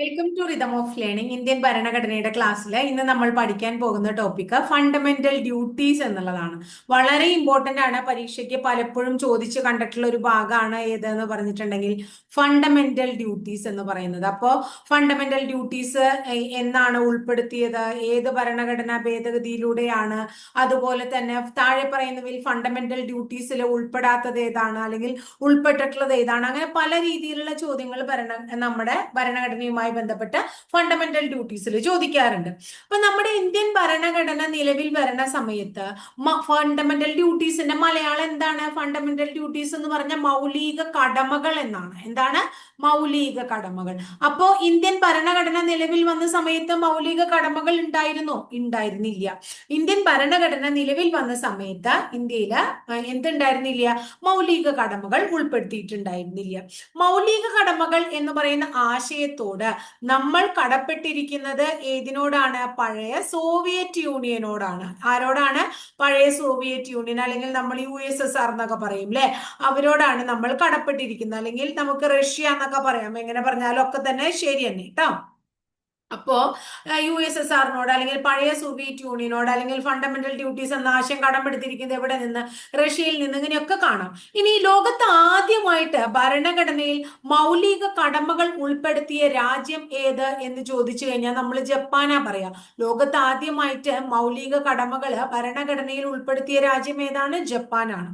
Welcome to rhythm of learning Indian ഭരണഘടനയുടെ ക്ലാസ്സിൽ ഇന്ന് നമ്മൾ പഠിക്കാൻ പോകുന്ന ടോപ്പിക്ക് ഫണ്ടമെന്റൽ ഡ്യൂട്ടീസ് എന്നുള്ളതാണ്. വളരെ ഇമ്പോർട്ടന്റ് ആണ്. പരീക്ഷയ്ക്ക് പലപ്പോഴും ചോദിച്ച് കണ്ടിട്ടുള്ള ഒരു ഭാഗമാണ് ഏതെന്ന് പറഞ്ഞിട്ടുണ്ടെങ്കിൽ ഫണ്ടമെന്റൽ ഡ്യൂട്ടീസ് എന്ന് പറയുന്നത്. അപ്പോൾ ഫണ്ടമെന്റൽ ഡ്യൂട്ടീസ് എന്നാണ് ഉൾപ്പെടുത്തിയത്? ഏത് ഭരണഘടനാ ഭേദഗതിയിലൂടെയാണ്? അതുപോലെ തന്നെ താഴെ പറയുന്നവയിൽ ഫണ്ടമെന്റൽ ഡ്യൂട്ടീസിൽ ഉൾപ്പെടാത്തത് ഏതാണ്? അല്ലെങ്കിൽ ഉൾപ്പെട്ടിട്ടുള്ളത് ഏതാണ്? അങ്ങനെ പല രീതിയിലുള്ള ചോദ്യങ്ങൾ ഭരണ നമ്മുടെ ഭരണഘടനയുമായി ബന്ധപ്പെട്ട് ഫണ്ടമെന്റൽ ഡ്യൂട്ടീസിൽ ചോദിക്കാറുണ്ട്. അപ്പൊ നമ്മുടെ ഇന്ത്യൻ ഭരണഘടന നിലവിൽ വരുന്ന സമയത്ത് ഫണ്ടമെന്റൽ ഡ്യൂട്ടീസിന്റെ മലയാളം എന്താണ്? ഫണ്ടമെന്റൽ ഡ്യൂട്ടീസ് എന്ന് പറഞ്ഞ മൗലിക കടമകൾ എന്നാണ്. എന്താണ്? മൗലിക കടമകൾ. അപ്പോ ഇന്ത്യൻ ഭരണഘടന നിലവിൽ വന്ന സമയത്ത് മൗലിക കടമകൾ ഉണ്ടായിരുന്നോ? ഉണ്ടായിരുന്നില്ല. ഇന്ത്യൻ ഭരണഘടന നിലവിൽ വന്ന സമയത്ത് ഇന്ത്യയിൽ എന്തുണ്ടായിരുന്നില്ല? മൗലിക കടമകൾ ഉൾപ്പെടുത്തിയിട്ടുണ്ടായിരുന്നില്ല. മൗലിക കടമകൾ എന്ന് പറയുന്ന ആശയത്തോട് നമ്മൾ കടപ്പെട്ടിരിക്കുന്നത് ഏതിനോടാണ്? പഴയ സോവിയറ്റ് യൂണിയനോടാണ്. ആരോടാണ്? പഴയ സോവിയറ്റ് യൂണിയൻ അല്ലെങ്കിൽ നമ്മൾ യു എസ് എസ് ആർ എന്നൊക്കെ പറയും അല്ലെ അവരോടാണ് നമ്മൾ കടപ്പെട്ടിരിക്കുന്നത്. അല്ലെങ്കിൽ നമുക്ക് റഷ്യ എന്നൊക്കെ പറയാം. എങ്ങനെ പറഞ്ഞാലും ഒക്കെ തന്നെ ശരി തന്നെ കേട്ടോ? അപ്പോ യു എസ് എസ് ആറിനോട് അല്ലെങ്കിൽ പഴയ സോവിയറ്റ് യൂണിയനോട് അല്ലെങ്കിൽ ഫണ്ടമെന്റൽ ഡ്യൂട്ടീസ് എന്ന ആശയം കടമെടുത്തിരിക്കുന്നത് എവിടെ നിന്ന്? റഷ്യയിൽ നിന്ന്. ഇങ്ങനെയൊക്കെ കാണാം. ഇനി ലോകത്ത് ആദ്യമായിട്ട് ഭരണഘടനയിൽ മൗലിക കടമകൾ ഉൾപ്പെടുത്തിയ രാജ്യം ഏത് എന്ന് ചോദിച്ചു കഴിഞ്ഞാൽ നമ്മൾ ജപ്പാനാ പറയാ. ലോകത്ത് ആദ്യമായിട്ട് മൗലിക കടമകൾ ഭരണഘടനയിൽ ഉൾപ്പെടുത്തിയ രാജ്യം ഏതാണ്? ജപ്പാനാണ്.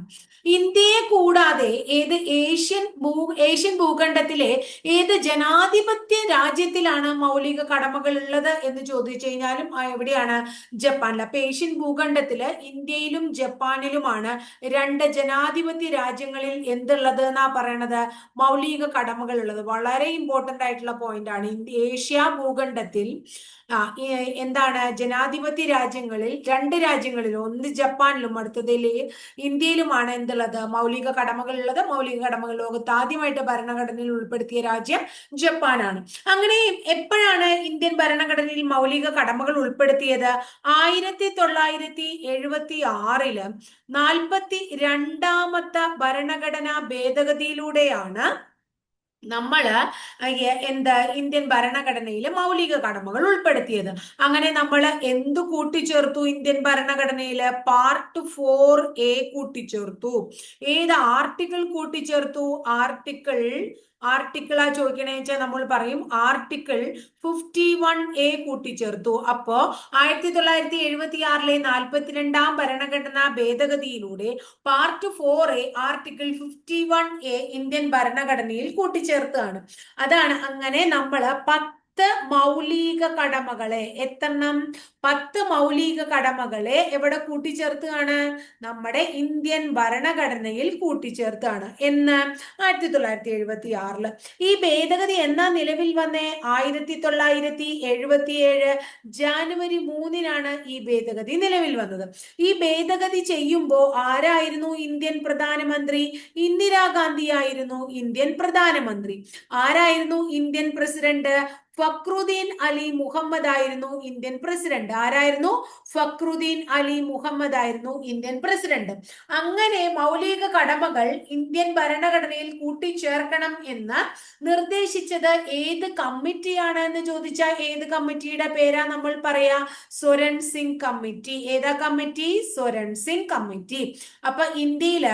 ഇന്ത്യയെ കൂടാതെ ഏത് ഏഷ്യൻ ഭൂ ഏഷ്യൻ ഭൂഖണ്ഡത്തിലെ ഏത് ജനാധിപത്യ രാജ്യത്തിലാണ് മൗലിക കടമ കടമകൾ ഉള്ളത് എന്ന് ചോദിച്ചു കഴിഞ്ഞാലും എവിടെയാണ്? ജപ്പാനിൽ. അപ്പൊ ഏഷ്യൻ ഭൂഖണ്ഡത്തിൽ ഇന്ത്യയിലും ജപ്പാനിലുമാണ് രണ്ട് ജനാധിപത്യ രാജ്യങ്ങളിൽ എന്തുള്ളത് എന്നാ പറയണത്? മൗലിക കടമകൾ ഉള്ളത് വളരെ ഇമ്പോർട്ടന്റ് ആയിട്ടുള്ള പോയിന്റ് ആണ്. ഇന്ത്യ ഏഷ്യ ഭൂഖണ്ഡത്തിൽ എന്താണ്? ജനാധിപത്യ രാജ്യങ്ങളിൽ രണ്ട് രാജ്യങ്ങളിലും ഒന്ന് ജപ്പാനിലും അടുത്തത് ഇന്ത്യയിലുമാണ് എന്തുള്ളത്? മൗലിക കടമകൾ ഉള്ളത് മൗലിക കടമകൾ ലോകത്ത് ആദ്യമായിട്ട് ഭരണഘടനയിൽ ഉൾപ്പെടുത്തിയ രാജ്യം ജപ്പാനാണ്. അങ്ങനെ എപ്പോഴാണ് ഇന്ത്യൻ ഭരണഘടനയിൽ മൗലിക കടമകൾ ഉൾപ്പെടുത്തിയത് ആയിരത്തി തൊള്ളായിരത്തി എഴുപത്തി ആറിൽ നാൽപ്പത്തി രണ്ടാമത്തെ ഭരണഘടനാ ഭേദഗതിയിലൂടെയാണ് നമ്മൾ എന്താ ഇന്ത്യൻ ഭരണഘടനയിൽ മൗലിക കടമകൾ ഉൾപ്പെടുത്തിയത്. അങ്ങനെ നമ്മൾ എന്തു കൂട്ടിച്ചേർത്തു ഇന്ത്യൻ ഭരണഘടനയിൽ പാർട്ട് ഫോർ എ കൂട്ടിച്ചേർത്തു. ഏത് ആർട്ടിക്കിൾ കൂട്ടിച്ചേർത്തു? ആർട്ടിക്കിൾ ആർട്ടിക്കിൾ ആ ചോദിക്കണേ വെച്ചാൽ നമ്മൾ പറയും ആർട്ടിക്കിൾ ഫിഫ്റ്റി വൺ എ കൂട്ടിച്ചേർത്തു. അപ്പോ ആയിരത്തി തൊള്ളായിരത്തി എഴുപത്തി ആറിലെ നാൽപ്പത്തിരണ്ടാം ഭരണഘടനാ ഭേദഗതിയിലൂടെ part four A article fifty one A Indian ഭരണഘടനയിൽ കൂട്ടിച്ചേർത്താണ്. അതാണ് അങ്ങനെ നമ്മൾ പത്ത് പത്ത് മൗലിക കടമകളെ എത്തണം പത്ത് മൗലിക കടമകളെ എവിടെ കൂട്ടിച്ചേർത്തുകയാണ് നമ്മുടെ ഇന്ത്യൻ ഭരണഘടനയിൽ കൂട്ടിച്ചേർത്താണ് എന്ന് ആയിരത്തി തൊള്ളായിരത്തി എഴുപത്തി ആറിൽ ഈ ഭേദഗതി എന്നാ നിലവിൽ വന്നേ? ആയിരത്തി തൊള്ളായിരത്തി എഴുപത്തിയേഴ് ജാനുവരി മൂന്നിനാണ് ഈ ഭേദഗതി നിലവിൽ വന്നത്. ഈ ഭേദഗതി ചെയ്യുമ്പോൾ ആരായിരുന്നു ഇന്ത്യൻ പ്രധാനമന്ത്രി? ഇന്ദിരാഗാന്ധി ആയിരുന്നു ഇന്ത്യൻ പ്രധാനമന്ത്രി. ആരായിരുന്നു ഇന്ത്യൻ പ്രസിഡന്റ്? ഫക്രുദ്ദീൻ അലി മുഹമ്മദ് ആയിരുന്നു ഇന്ത്യൻ പ്രസിഡന്റ്. ആരായിരുന്നു? ഫക്രുദ്ദീൻ അലി മുഹമ്മദ് ആയിരുന്നു ഇന്ത്യൻ പ്രസിഡന്റ്. അങ്ങനെ മൗലിക കടമകൾ ഇന്ത്യൻ ഭരണഘടനയിൽ കൂട്ടിച്ചേർക്കണം എന്ന് നിർദ്ദേശിച്ചത് ഏത് കമ്മിറ്റിയാണ് എന്ന് ചോദിച്ചാൽ ഏത് കമ്മിറ്റിയുടെ പേരാ നമ്മൾ പറയാ? സ്വരൺ സിംഗ് കമ്മിറ്റി. ഏതാ കമ്മിറ്റി? സ്വരൺ സിംഗ് കമ്മിറ്റി. അപ്പൊ ഇന്ത്യയിൽ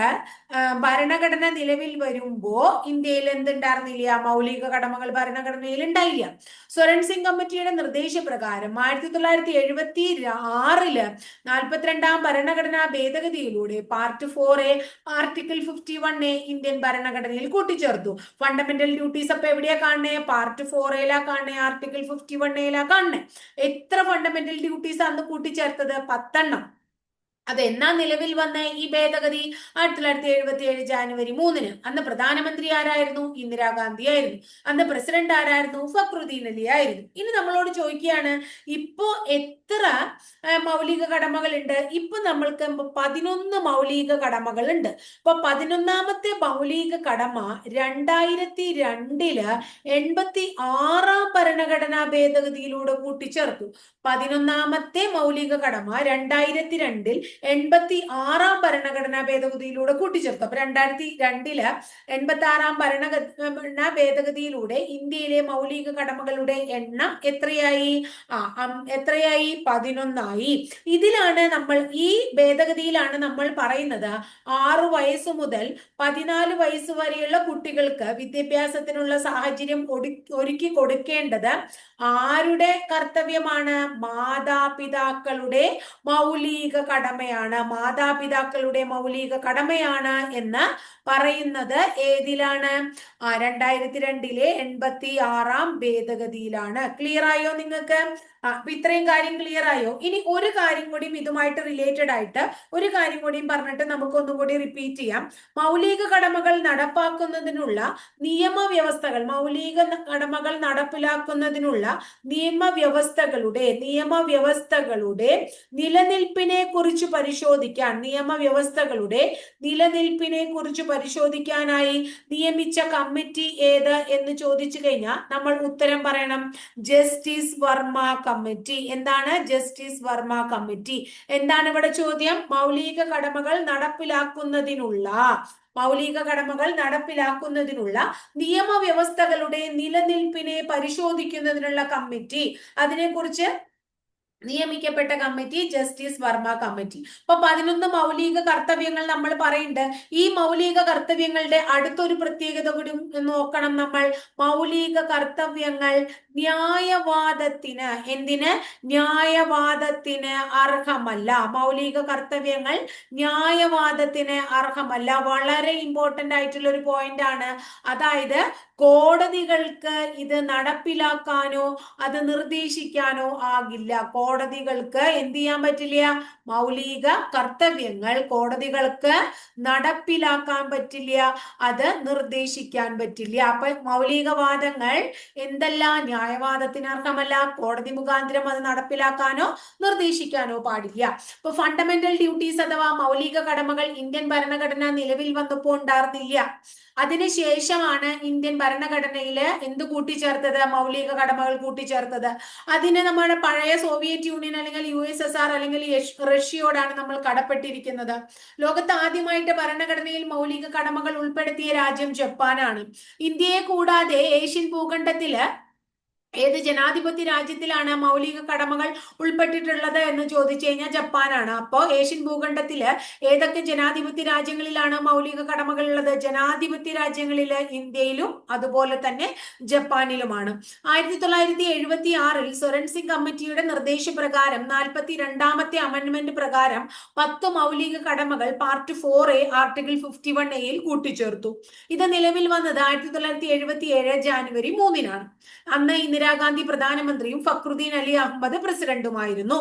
ഭരണഘടന നിലവിൽ വരുമ്പോ ഇന്ത്യയിൽ എന്തുണ്ടായിരുന്നില്ല? മൗലിക കടമകൾ ഭരണഘടനയിൽ ഉണ്ടായില്ല. സ്വരൺ സിംഗ് കമ്മിറ്റിയുടെ നിർദ്ദേശപ്രകാരം ആയിരത്തി തൊള്ളായിരത്തി എഴുപത്തി ആറിൽ നാൽപ്പത്തിരണ്ടാം ഭരണഘടനാ ഭേദഗതിയിലൂടെ part four A article fifty one A Indian ഭരണഘടനയിൽ കൂട്ടിച്ചേർത്തു. ഫണ്ടമെന്റൽ ഡ്യൂട്ടീസ് അപ്പൊ എവിടെയാ കാണണേ പാർട്ട് ഫോർ എയിലാ കാണണേ ആർട്ടിക്കിൾ ഫിഫ്റ്റി വൺ എയിലാ കാണണേ എത്ര ഫണ്ടമെന്റൽ ഡ്യൂട്ടീസ് അന്ന് കൂട്ടിച്ചേർത്തത്? പത്തെണ്ണം. അത് എന്നാ നിലവിൽ വന്ന ഈ ഭേദഗതി? ആയിരത്തി തൊള്ളായിരത്തി എഴുപത്തി ഏഴ് ജാനുവരി മൂന്നിന് അന്ന് പ്രധാനമന്ത്രി ആരായിരുന്നു? ഇന്ദിരാഗാന്ധി ആയിരുന്നു. അന്ന് പ്രസിഡന്റ് ആരായിരുന്നു? ഫക്രുദ്ദീൻ അലി ആയിരുന്നു. ഇനി നമ്മളോട് ചോദിക്കുകയാണ് ഇപ്പോ എത്ര മൗലിക കടമകളുണ്ട്? ഇപ്പൊ നമ്മൾക്ക് പതിനൊന്ന് മൗലിക കടമകളുണ്ട്. ഇപ്പൊ പതിനൊന്നാമത്തെ മൗലിക കടമ രണ്ടായിരത്തി രണ്ടിൽ എൺപത്തി ആറാം ഭരണഘടനാ ഭേദഗതിയിലൂടെ കൂട്ടിച്ചേർത്തു. പതിനൊന്നാമത്തെ മൗലിക കടമ രണ്ടായിരത്തി രണ്ടിൽ എൺപത്തി ആറാം ഭരണഘടനാ ഭേദഗതിയിലൂടെ കൂട്ടിച്ചേർത്തു. അപ്പൊ രണ്ടായിരത്തി രണ്ടിൽ എൺപത്തി ആറാം ഭരണഘടനാ ഭേദഗതിയിലൂടെ ഇന്ത്യയിലെ മൗലിക കടമകളുടെ എണ്ണം എത്രയായി? ആ എത്രയായി? പതിനൊന്നായി. ഇതിലാണ് നമ്മൾ ഈ ഭേദഗതിയിലാണ് നമ്മൾ പറയുന്നത് ആറു വയസ്സ് മുതൽ പതിനാല് വയസ്സ് വരെയുള്ള കുട്ടികൾക്ക് വിദ്യാഭ്യാസത്തിനുള്ള സാഹചര്യം ഒരുക്കി കൊടുക്കേണ്ടത് ആരുടെ കർത്തവ്യമാണ്? മാതാപിതാക്കളുടെ മൗലിക കടമയാണ് മാതാപിതാക്കളുടെ മൗലിക കടമയാണ് എന്ന് പറയുന്നത് ഏതിലാണ്? രണ്ടായിരത്തി രണ്ടിലെ എൺപത്തി ആറാം ഭേദഗതിയിലാണ്. ക്ലിയർ ആയോ നിങ്ങൾക്ക്? അപ്പൊ ഇത്രയും കാര്യം ക്ലിയർ ആയോ? ഇനി ഒരു കാര്യം കൂടിയും ഇതുമായിട്ട് റിലേറ്റഡ് ആയിട്ട് ഒരു കാര്യം കൂടിയും പറഞ്ഞിട്ട് നമുക്ക് ഒന്നും കൂടി റിപ്പീറ്റ് ചെയ്യാം. മൗലിക കടമകൾ നടപ്പാക്കുന്നതിനുള്ള നിയമവ്യവസ്ഥകൾ മൗലിക കടമകൾ നടപ്പിലാക്കുന്നതിനുള്ള നിയമവ്യവസ്ഥകളുടെ നിയമവ്യവസ്ഥകളുടെ നിലനിൽപ്പിനെ കുറിച്ച് പരിശോധിക്കാൻ നിയമവ്യവസ്ഥകളുടെ നിലനിൽപ്പിനെ കുറിച്ച് പരിശോധിക്കാനായി നിയമിച്ച കമ്മിറ്റി ഏത് എന്ന് ചോദിച്ചു കഴിഞ്ഞാൽ നമ്മൾ ഉത്തരം പറയണം. Justice Verma committee. എന്താണ്? Justice Verma committee. എന്താണ് ഇവിടെ ചോദ്യം? മൗലിക കടമകൾ നടപ്പിലാക്കുന്നതിനുള്ള മൗലിക കടമകൾ നടപ്പിലാക്കുന്നതിനുള്ള നിയമവ്യവസ്ഥകളുടെ നിലനിൽപ്പിനെ പരിശോധിക്കുന്നതിനുള്ള കമ്മിറ്റി. അതിനെക്കുറിച്ച് നിയമിക്കപ്പെട്ട കമ്മിറ്റി ജസ്റ്റിസ് വർമ്മ കമ്മിറ്റി. അപ്പൊ പതിനൊന്ന് മൗലിക കർത്തവ്യങ്ങൾ നമ്മൾ പറയുന്നുണ്ട്. ഈ മൗലിക കർത്തവ്യങ്ങളുടെ അടുത്തൊരു പ്രത്യേകത കൂടി നോക്കണം നമ്മൾ. മൗലിക കർത്തവ്യങ്ങൾ ന്യായവാദത്തിന് എന്തിന്? ന്യായവാദത്തിന് അർഹമല്ല. മൗലിക കർത്തവ്യങ്ങൾ ന്യായവാദത്തിന് അർഹമല്ല. വളരെ ഇമ്പോർട്ടന്റ് ആയിട്ടുള്ള ഒരു പോയിന്റ് ആണ്. അതായത് കോടതികൾക്ക് ഇത് നടപ്പിലാക്കാനോ അത് നിർദ്ദേശിക്കാനോ ആകില്ല. കോടതികൾക്ക് എന്ത് ചെയ്യാൻ പറ്റില്ല? മൗലിക കർത്തവ്യങ്ങൾ കോടതികൾക്ക് നടപ്പിലാക്കാൻ പറ്റില്ല. അത് നിർദ്ദേശിക്കാൻ പറ്റില്ല. അപ്പൊ മൗലികവാദങ്ങൾ എന്തല്ല ന്യായവാദത്തിന് അർഹമല്ല കോടതി മുഖാന്തരം അത് നടപ്പിലാക്കാനോ നിർദ്ദേശിക്കാനോ പാടില്ല. ഇപ്പൊ ഫണ്ടമെന്റൽ ഡ്യൂട്ടീസ് അഥവാ മൗലിക കടമകൾ ഇന്ത്യൻ ഭരണഘടന നിലവിൽ വന്നപ്പോൾ ഉണ്ടായിരുന്നില്ല അതിനുശേഷമാണ് ഇന്ത്യൻ ഭരണഘടനയിൽ എന്ത് കൂട്ടിച്ചേർത്തത്? മൗലിക കടമകൾ കൂട്ടിച്ചേർത്തത്. അതിന് നമ്മുടെ പഴയ സോവിയറ്റ് യൂണിയൻ അല്ലെങ്കിൽ യു എസ് എസ് ആർ അല്ലെങ്കിൽ റഷ്യയോടാണ് നമ്മൾ കടപ്പെട്ടിരിക്കുന്നത്. ലോകത്ത് ആദ്യമായിട്ട് ഭരണഘടനയിൽ മൗലിക കടമകൾ ഉൾപ്പെടുത്തിയ രാജ്യം ജപ്പാനാണ്. ഇന്ത്യയെ കൂടാതെ ഏഷ്യൻ ഭൂഖണ്ഡത്തിൽ ഏത് ജനാധിപത്യ രാജ്യത്തിലാണ് മൗലിക കടമകൾ ഉൾപ്പെട്ടിട്ടുള്ളത് എന്ന് ചോദിച്ചു കഴിഞ്ഞാൽ ജപ്പാനാണ്. അപ്പോൾ ഏഷ്യൻ ഭൂഖണ്ഡത്തിൽ ഏതൊക്കെ ജനാധിപത്യ രാജ്യങ്ങളിലാണ് മൗലിക കടമകൾ ഉള്ളത്? ജനാധിപത്യ രാജ്യങ്ങളിൽ ഇന്ത്യയിലും അതുപോലെ തന്നെ ജപ്പാനിലുമാണ്. ആയിരത്തി തൊള്ളായിരത്തി എഴുപത്തി ആറിൽ സൊറൻസിംഗ് കമ്മിറ്റിയുടെ നിർദ്ദേശപ്രകാരം നാൽപ്പത്തി രണ്ടാമത്തെ അമെന്റ്മെന്റ് പ്രകാരം പത്ത് മൗലിക കടമകൾ part four A article fifty one എയിൽ കൂട്ടിച്ചേർത്തു. ഇത് നിലവിൽ വന്നത് ആയിരത്തി തൊള്ളായിരത്തി എഴുപത്തി ഏഴ് ജാനുവരി മൂന്നിനാണ്. അന്ന് ഇന്ദിരാഗാന്ധി പ്രധാനമന്ത്രിയും ഫക്രുദ്ദീൻ അലി അഹമ്മദ് പ്രസിഡന്റുമായിരുന്നു.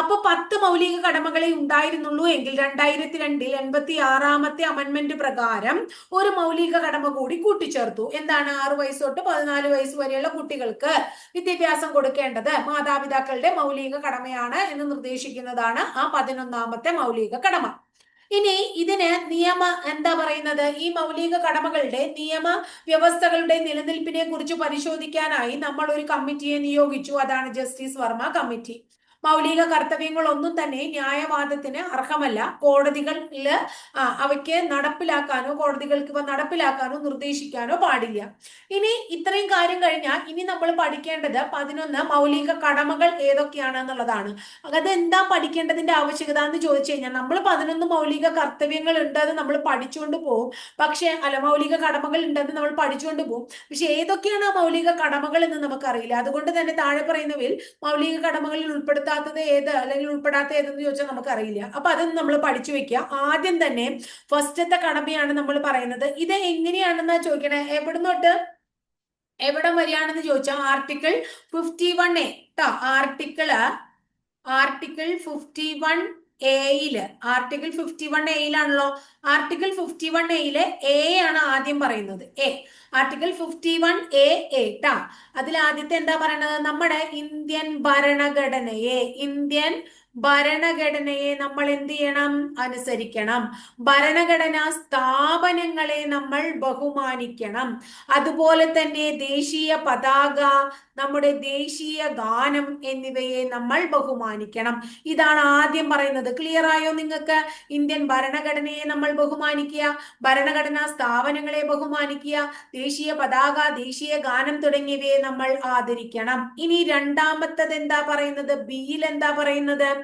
അപ്പോൾ പത്ത് മൗലിക കടമകളെ ഉണ്ടായിരുന്നുള്ളൂ എങ്കിൽ രണ്ടായിരത്തി രണ്ടിൽ എൺപത്തി ആറാമത്തെ അമൻമെന്റ് പ്രകാരം ഒരു മൗലിക കടമ കൂടി കൂട്ടിച്ചേർത്തു. എന്താണ് ആറു വയസ്സ് തൊട്ട് പതിനാല് വയസ്സ് വരെയുള്ള കുട്ടികൾക്ക് വിദ്യാഭ്യാസം കൊടുക്കേണ്ടത്? മാതാപിതാക്കളുടെ മൗലിക കടമയാണ് എന്ന് നിർദ്ദേശിക്കുന്നതാണ് ആ പതിനൊന്നാമത്തെ മൗലിക കടമ. ഇനി ഇതിന് നിയമ എന്താ പറയുന്നത്? ഈ മൗലിക കടമകളുടെ നിയമ വ്യവസ്ഥകളുടെ നിലനിൽപ്പിനെ കുറിച്ച് പരിശോധിക്കാനായി നമ്മൾ ഒരു കമ്മിറ്റിയെ നിയോഗിച്ചു. അതാണ് ജസ്റ്റിസ് വർമ്മ കമ്മിറ്റി. മൗലിക കർത്തവ്യങ്ങളൊന്നും തന്നെ ന്യായവാദത്തിന് അർഹമല്ല. കോടതികളിൽ അവയ്ക്ക് നടപ്പിലാക്കാനോ കോടതികൾക്ക് ഇവ നടപ്പിലാക്കാനോ നിർദ്ദേശിക്കാനോ പാടില്ല. ഇനി ഇത്രയും കാര്യം കഴിഞ്ഞാൽ ഇനി നമ്മൾ പഠിക്കേണ്ടത് പതിനൊന്ന് മൗലിക കടമകൾ ഏതൊക്കെയാണ് എന്നുള്ളതാണ്. അതെന്താ പഠിക്കേണ്ടതിന്റെ ആവശ്യകത എന്ന് ചോദിച്ചു കഴിഞ്ഞാൽ നമ്മൾ പതിനൊന്ന് മൗലിക കർത്തവ്യങ്ങൾ ഉണ്ടെന്ന് നമ്മൾ പഠിച്ചുകൊണ്ട് പോകും പക്ഷെ അല്ല മൗലിക കടമകൾ ഉണ്ടെന്ന് നമ്മൾ പഠിച്ചുകൊണ്ട് പോകും പക്ഷെ ഏതൊക്കെയാണ് മൗലിക കടമകൾ എന്ന് നമുക്കറിയില്ല. അതുകൊണ്ട് തന്നെ താഴെ പറയുന്നവയിൽ മൗലിക കടമകളിൽ ഉൾപ്പെടുത്താൻ ഉൾപ്പെടാത്തത് ഏത്? അല്ലെങ്കിൽ ഉൾപ്പെടാത്ത ഏതെന്ന് ചോദിച്ചാൽ നമുക്കറിയില്ല. അപ്പൊ അതൊന്നും നമ്മൾ പഠിച്ചു വെക്കുക. ആദ്യം തന്നെ ഫസ്റ്റത്തെ കടമയാണ് നമ്മൾ പറയുന്നത്. ഇത് എങ്ങനെയാണെന്നാ ചോദിക്കണേ? എവിടുന്നോട്ട് എവിടെ വരികയാണെന്ന് ചോദിച്ചാൽ article fifty one A. Article article fifty one എയിൽ ആർട്ടിക്കിൾ ഫിഫ്റ്റി വൺ എയിലാണല്ലോ ആർട്ടിക്കിൾ ഫിഫ്റ്റി വൺ എയിൽ എ ആണ് ആദ്യം പറയുന്നത്. A article fifty one A A ടാ അതിൽ ആദ്യത്തെ എന്താ പറയുന്നത് നമ്മുടെ ഇന്ത്യൻ ഭരണഘടനയെ ഇന്ത്യൻ ഭരണഘടനയെ നമ്മൾ എന്ത് ചെയ്യണം? അനുസരിക്കണം. ഭരണഘടനാ സ്ഥാപനങ്ങളെ നമ്മൾ ബഹുമാനിക്കണം. അതുപോലെ തന്നെ ദേശീയ പതാക നമ്മുടെ ദേശീയ ഗാനം എന്നിവയെ നമ്മൾ ബഹുമാനിക്കണം. ഇതാണ് ആദ്യം പറയുന്നത്. ക്ലിയർ ആയോ നിങ്ങൾക്ക്? ഇന്ത്യൻ ഭരണഘടനയെ നമ്മൾ ബഹുമാനിക്കുക ഭരണഘടനാ സ്ഥാപനങ്ങളെ ബഹുമാനിക്കുക ദേശീയ പതാക ദേശീയ ഗാനം തുടങ്ങിയവയെ നമ്മൾ ആദരിക്കണം. ഇനി രണ്ടാമത്തത് എന്താ പറയുന്നത്? ബിയിൽ എന്താ പറയുന്നത്?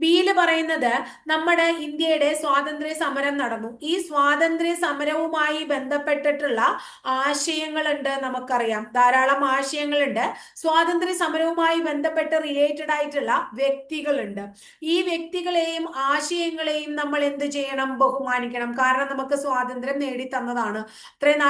ബിയിൽ പറയുന്നത് നമ്മുടെ ഇന്ത്യയുടെ സ്വാതന്ത്ര്യ സമരം നടന്നു. ഈ സ്വാതന്ത്ര്യ സമരവുമായി ബന്ധപ്പെട്ടിട്ടുള്ള ആശയങ്ങളുണ്ട് നമുക്കറിയാം. ധാരാളം ആശയങ്ങളുണ്ട്. സ്വാതന്ത്ര്യ സമരവുമായി ബന്ധപ്പെട്ട് റിലേറ്റഡ് ആയിട്ടുള്ള വ്യക്തികളുണ്ട്. ഈ വ്യക്തികളെയും ആശയങ്ങളെയും നമ്മൾ എന്ത് ചെയ്യണം? ബഹുമാനിക്കണം. കാരണം നമുക്ക് സ്വാതന്ത്ര്യം നേടി തന്നതാണ്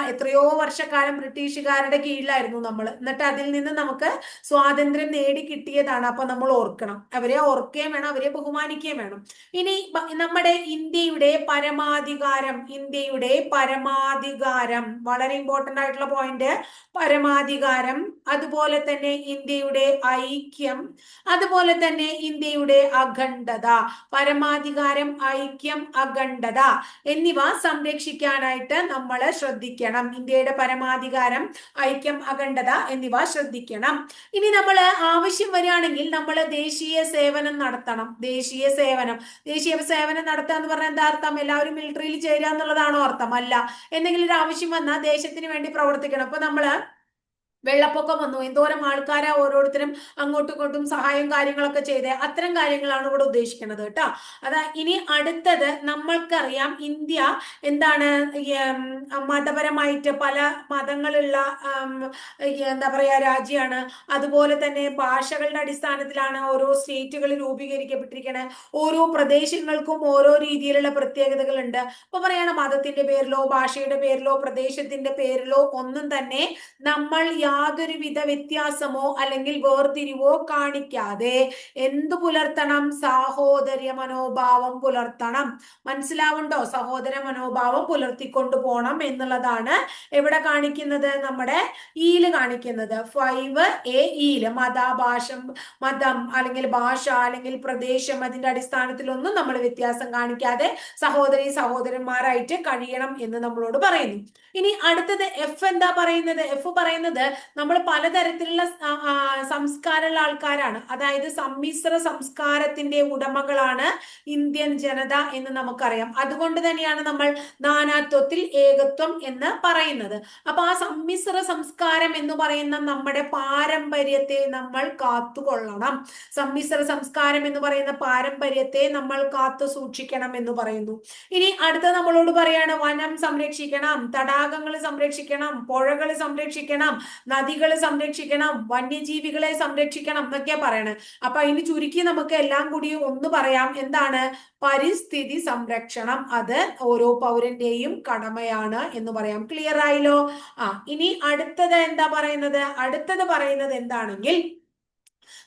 എത്രയോ വർഷക്കാലം ബ്രിട്ടീഷുകാരുടെ കീഴിലായിരുന്നു നമ്മൾ. എന്നിട്ട് അതിൽ നിന്ന് നമുക്ക് സ്വാതന്ത്ര്യം നേടി കിട്ടിയതാണ് അപ്പൊ നമ്മൾ ഓർക്കണം. അവരെ ഓർക്കുകയും വേണം. അവരെ ബഹുമാനിക്കുകയും വേണം. ഇനി നമ്മുടെ ഇന്ത്യയുടെ പരമാധികാരം ഇന്ത്യയുടെ പരമാധികാരം വളരെ ഇമ്പോർട്ടന്റ് ആയിട്ടുള്ള പോയിന്റ് പരമാധികാരം അതുപോലെ തന്നെ ഇന്ത്യയുടെ ഐക്യം അതുപോലെ തന്നെ ഇന്ത്യയുടെ അഖണ്ഡത. പരമാധികാരം ഐക്യം അഖണ്ഡത എന്നിവ സംരക്ഷിക്കാനായിട്ട് നമ്മൾ ശ്രദ്ധിക്കണം. ഇന്ത്യയുടെ പരമാധികാരം ഐക്യം അഖണ്ഡത എന്നിവ ശ്രദ്ധിക്കണം. ഇനി നമ്മൾ ആവശ്യം വരികയാണെങ്കിൽ നമ്മൾ ദേശീയ സേവനം നടത്തണം. ദേശീയ സേവനം. ദേശീയ സേവനം നടത്തുക എന്ന് പറഞ്ഞാൽ എന്താ അർത്ഥം? എല്ലാവരും മിലിറ്ററിയിൽ ചേരുക എന്നുള്ളതാണോ അർത്ഥം? അല്ല. എന്തെങ്കിലും ഒരു ആവശ്യം വന്നാൽ ദേശത്തിന് വേണ്ടി പ്രവർത്തിക്കണം. അപ്പൊ നമ്മൾ വെള്ളപ്പൊക്കം വന്നു. എന്തോരം ആൾക്കാരെ ഓരോരുത്തരും അങ്ങോട്ടും ഇങ്ങോട്ടും സഹായം കാര്യങ്ങളൊക്കെ ചെയ്തേ. അത്തരം കാര്യങ്ങളാണ് ഇവിടെ ഉദ്ദേശിക്കുന്നത് കേട്ടോ. അതാ ഇനി അടുത്തത് നമ്മൾക്കറിയാം ഇന്ത്യ എന്താണ് മതപരമായിട്ട് പല മതങ്ങളുള്ള എന്താ പറയാ രാജ്യമാണ്. അതുപോലെ തന്നെ ഭാഷകളുടെ അടിസ്ഥാനത്തിലാണ് ഓരോ സ്റ്റേറ്റുകൾ രൂപീകരിക്കപ്പെട്ടിരിക്കുന്നത് ഓരോ പ്രദേശങ്ങൾക്കും ഓരോ രീതിയിലുള്ള പ്രത്യേകതകളുണ്ട്. ഇപ്പൊ പറയണ മതത്തിന്റെ പേരിലോ ഭാഷയുടെ പേരിലോ പ്രദേശത്തിന്റെ പേരിലോ ഒന്നും തന്നെ നമ്മൾ യാതൊരുവിധ വ്യത്യാസമോ അല്ലെങ്കിൽ വേർതിരിവോ കാണിക്കാതെ എന്തു പുലർത്തണം? സാഹോദര്യ മനോഭാവം പുലർത്തണം. മനസ്സിലാവുണ്ടോ? സഹോദര മനോഭാവം പുലർത്തിക്കൊണ്ടു പോണം എന്നുള്ളതാണ് എവിടെ കാണിക്കുന്നത്? നമ്മുടെ ഈൽ കാണിക്കുന്നത്. ഫൈവ് എ ഈൽ മതാഭാഷം ഭാഷ മതം അല്ലെങ്കിൽ ഭാഷ അല്ലെങ്കിൽ പ്രദേശം അതിന്റെ അടിസ്ഥാനത്തിലൊന്നും നമ്മൾ വ്യത്യാസം കാണിക്കാതെ സഹോദരി സഹോദരന്മാരായിട്ട് കഴിയണം എന്ന് നമ്മളോട് പറയുന്നു. ഇനി അടുത്തത് എഫ് എന്താ പറയുന്നത്? എഫ് പറയുന്നത് നമ്മൾ പലതരത്തിലുള്ള സംസ്കാരമുള്ള ആൾക്കാരാണ്. അതായത് സമ്മിശ്ര സംസ്കാരത്തിന്റെ ഉടമകളാണ് ഇന്ത്യൻ ജനത എന്ന് നമുക്കറിയാം. അതുകൊണ്ട് തന്നെയാണ് നമ്മൾ നാനാത്വത്തിൽ ഏകത്വം എന്ന് പറയുന്നത്. അപ്പൊ ആ സമ്മിശ്ര സംസ്കാരം എന്ന് പറയുന്ന നമ്മുടെ പാരമ്പര്യത്തെ നമ്മൾ കാത്തുകൊള്ളണം. സമ്മിശ്ര സംസ്കാരം എന്ന് പറയുന്ന പാരമ്പര്യത്തെ നമ്മൾ കാത്തു സൂക്ഷിക്കണം എന്ന് പറയുന്നു. ഇനി അടുത്ത നമ്മളോട് പറയാണ് വനം സംരക്ഷിക്കണം തടാകങ്ങൾ സംരക്ഷിക്കണം പുഴകൾ സംരക്ഷിക്കണം നദികൾ സംരക്ഷിക്കണം വന്യജീവികളെ സംരക്ഷിക്കണം എന്നൊക്കെയാ പറയണത് അപ്പൊ അതിന് ചുരുക്കി നമുക്ക് എല്ലാം കൂടി ഒന്ന് പറയാം. എന്താണ്? പരിസ്ഥിതി സംരക്ഷണം. അത് ഓരോ പൗരന്റെയും കടമയാണ് എന്ന് പറയാം. ക്ലിയർ ആയില്ലോ? ആ ഇനി അടുത്തത് എന്താ പറയുന്നത്? അടുത്തത് പറയുന്നത് എന്താണെങ്കിൽ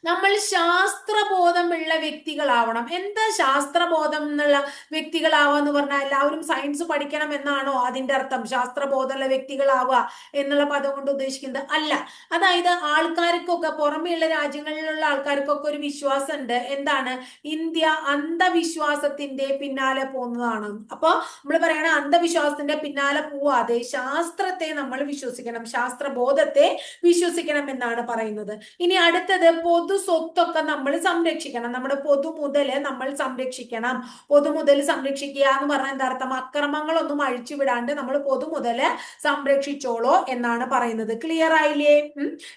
നമ്മൾ ശാസ്ത്രബോധമുള്ള വ്യക്തികളാവണം. എന്താ ശാസ്ത്രബോധം എന്നുള്ള വ്യക്തികളാവാന്ന് പറഞ്ഞാൽ എല്ലാവരും സയൻസ് പഠിക്കണം എന്നാണോ അതിന്റെ അർത്ഥം? ശാസ്ത്രബോധമുള്ള വ്യക്തികളാവുക എന്നുള്ള പദം കൊണ്ട് ഉദ്ദേശിക്കുന്നത് അല്ല. അതായത് ആൾക്കാർക്കൊക്കെ പുറമെയുള്ള രാജ്യങ്ങളിലുള്ള ആൾക്കാർക്കൊക്കെ ഒരു വിശ്വാസം ഉണ്ട് എന്താണ്? ഇന്ത്യ അന്ധവിശ്വാസത്തിന്റെ പിന്നാലെ പോകുന്നതാണ്. അപ്പോൾ നമ്മൾ പറയണ അന്ധവിശ്വാസത്തിന്റെ പിന്നാലെ പോവാതെ ശാസ്ത്രത്തെ നമ്മൾ വിശ്വസിക്കണം. ശാസ്ത്രബോധത്തെ വിശ്വസിക്കണം എന്നാണ് പറയുന്നത്. ഇനി അടുത്തത് പൊതു സ്വത്തൊക്കെ നമ്മൾ സംരക്ഷിക്കണം. നമ്മുടെ പൊതു മുതൽ നമ്മൾ സംരക്ഷിക്കണം. പൊതു മുതൽ സംരക്ഷിക്കുക എന്ന് പറഞ്ഞാൽ എന്താ അർത്ഥം? അക്രമങ്ങളൊന്നും അഴിച്ചുവിടാണ്ട് നമ്മൾ പൊതു മുതൽ സംരക്ഷിച്ചോളോ എന്നാണ് പറയുന്നത്. ക്ലിയർ ആയില്ലേ?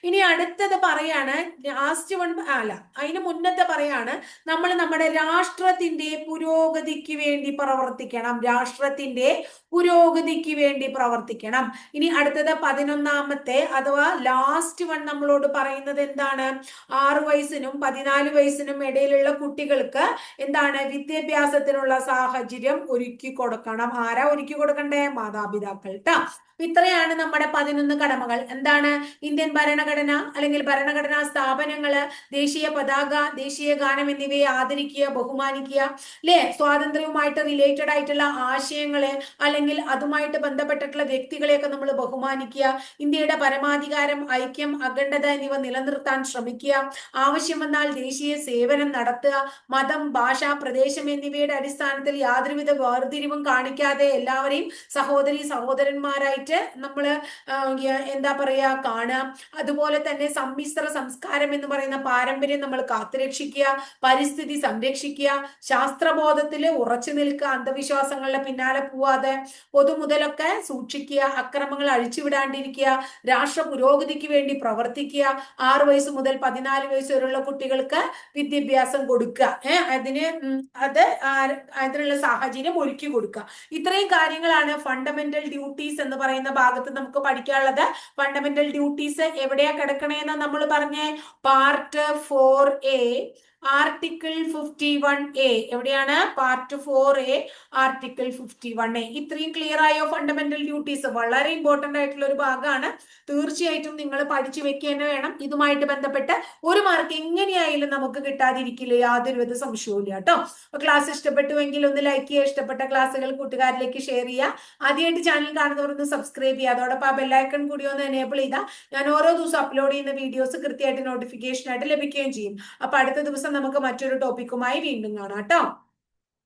ഇനി അടുത്തത് പറയാണ് ലാസ്റ്റ് വൺ അല്ല അതിന് മുന്നത്തെ പറയാണ് നമ്മൾ നമ്മുടെ രാഷ്ട്രത്തിന്റെ പുരോഗതിക്ക് വേണ്ടി പ്രവർത്തിക്കണം. രാഷ്ട്രത്തിന്റെ പുരോഗതിക്ക് വേണ്ടി പ്രവർത്തിക്കണം. ഇനി അടുത്തത് പതിനൊന്നാമത്തെ അഥവാ ലാസ്റ്റ് വൺ നമ്മളോട് പറയുന്നത് എന്താണ്? ആറ് വയസ്സിനും പതിനാല് വയസ്സിനും ഇടയിലുള്ള കുട്ടികൾക്ക് എന്താണ് വിദ്യാഭ്യാസത്തിനുള്ള സാഹചര്യം ഒരുക്കി കൊടുക്കണം. ആരാ ഒരുക്കി കൊടുക്കണ്ടേ? മാതാപിതാക്കൾ കേട്ടോ ഇത്രയാണ് നമ്മുടെ പതിനൊന്ന് കടമകൾ. എന്താണ്? ഇന്ത്യൻ ഭരണഘടന അല്ലെങ്കിൽ ഭരണഘടനാ സ്ഥാപനങ്ങൾ ദേശീയ പതാക ദേശീയ ഗാനം എന്നിവയെ ആദരിക്കുക ബഹുമാനിക്കുക അല്ലെ സ്വാതന്ത്ര്യവുമായിട്ട് റിലേറ്റഡ് ആയിട്ടുള്ള ആശയങ്ങളെ അല്ലെങ്കിൽ അതുമായിട്ട് ബന്ധപ്പെട്ടിട്ടുള്ള വ്യക്തികളെയൊക്കെ നമ്മൾ ബഹുമാനിക്കുക ഇന്ത്യയുടെ പരമാധികാരം ഐക്യം അഖണ്ഡത എന്നിവ നിലനിർത്താൻ ശ്രമിക്കുക ആവശ്യം വന്നാൽ ദേശീയ സേവനം നടത്തുക. മതം ഭാഷ പ്രദേശം എന്നിവയുടെ അടിസ്ഥാനത്തിൽ യാതൊരുവിധ വേർതിരിവും കാണിക്കാതെ എല്ലാവരെയും സഹോദരി സഹോദരന്മാരായിട്ട് നമ്മൾ എന്താ പറയാ കാണുക. അതുപോലെ തന്നെ സമ്മിശ്ര സംസ്കാരം എന്ന് പറയുന്ന പാരമ്പര്യം നമ്മൾ കാത്തുരക്ഷിക്കുക പരിസ്ഥിതി സംരക്ഷിക്കുക ശാസ്ത്രബോധത്തിൽ ഉറച്ചു നിൽക്കുക അന്ധവിശ്വാസങ്ങളുടെ പിന്നാലെ പോവാതെ പൊതുമുതലൊക്കെ സൂക്ഷിക്കുക അക്രമങ്ങൾ അഴിച്ചുവിടാണ്ടിരിക്കുക രാഷ്ട്ര പുരോഗതിക്ക് വേണ്ടി പ്രവർത്തിക്കുക ആറു വയസ്സ് മുതൽ പതിനാല് വയസ്സ് വരെയുള്ള കുട്ടികൾക്ക് വിദ്യാഭ്യാസം കൊടുക്കുക. ഏഹ് അതിന് അത് അതിനുള്ള സാഹചര്യം ഒരുക്കി കൊടുക്കുക. ഇത്രയും കാര്യങ്ങളാണ് ഫണ്ടമെന്റൽ ഡ്യൂട്ടീസ് എന്ന് പറയുന്ന ഭാഗത്ത് നമുക്ക് പഠിക്കാനുള്ളത്. ഫണ്ടമെന്റൽ ഡ്യൂട്ടീസ് എവിടെയാ കിടക്കണേന്ന് നമ്മൾ പറഞ്ഞ? Part four A article fifty one A എവിടെയാണ്? Part four A article fifty one A ഇത്രയും ക്ലിയർ ആയോ ഫണ്ടമെന്റൽ ഡ്യൂട്ടീസ് വളരെ ഇമ്പോർട്ടന്റ് ആയിട്ടുള്ള ഒരു ഭാഗമാണ്. തീർച്ചയായിട്ടും നിങ്ങൾ പഠിച്ചു വെക്കേണ്ട വേണം. ഇതുമായിട്ട് ബന്ധപ്പെട്ട് ഒരു മാർക്ക് എങ്ങനെയായാലും നമുക്ക് കിട്ടാതിരിക്കില്ല. യാതൊരുവിധ സംശയവും കേട്ടോ. അപ്പൊ ക്ലാസ് ഇഷ്ടപ്പെട്ടുവെങ്കിൽ ഒന്ന് ലൈക്ക് ചെയ്യുക. ഇഷ്ടപ്പെട്ട ക്ലാസ്സുകൾ കൂട്ടുകാരിലേക്ക് ഷെയർ ചെയ്യുക. ആദ്യമായിട്ട് ചാനൽ കാണുന്നവർ ഒന്ന് സബ്സ്ക്രൈബ് ചെയ്യുക. അതോടൊപ്പം ആ ബെല്ലൈക്കൺ കൂടി ഒന്ന് എനേബിൾ ചെയ്താൽ ഞാൻ ഓരോ ദിവസം അപ്ലോഡ് ചെയ്യുന്ന വീഡിയോസ് കൃത്യമായിട്ട് നോട്ടിഫിക്കേഷൻ ആയിട്ട് ലഭിക്കുകയും ചെയ്യും. അപ്പൊ അടുത്ത ദിവസം നമുക്ക് മറ്റൊരു ടോപ്പിക്കുമായി വീണ്ടും കാണാം കേട്ടോ.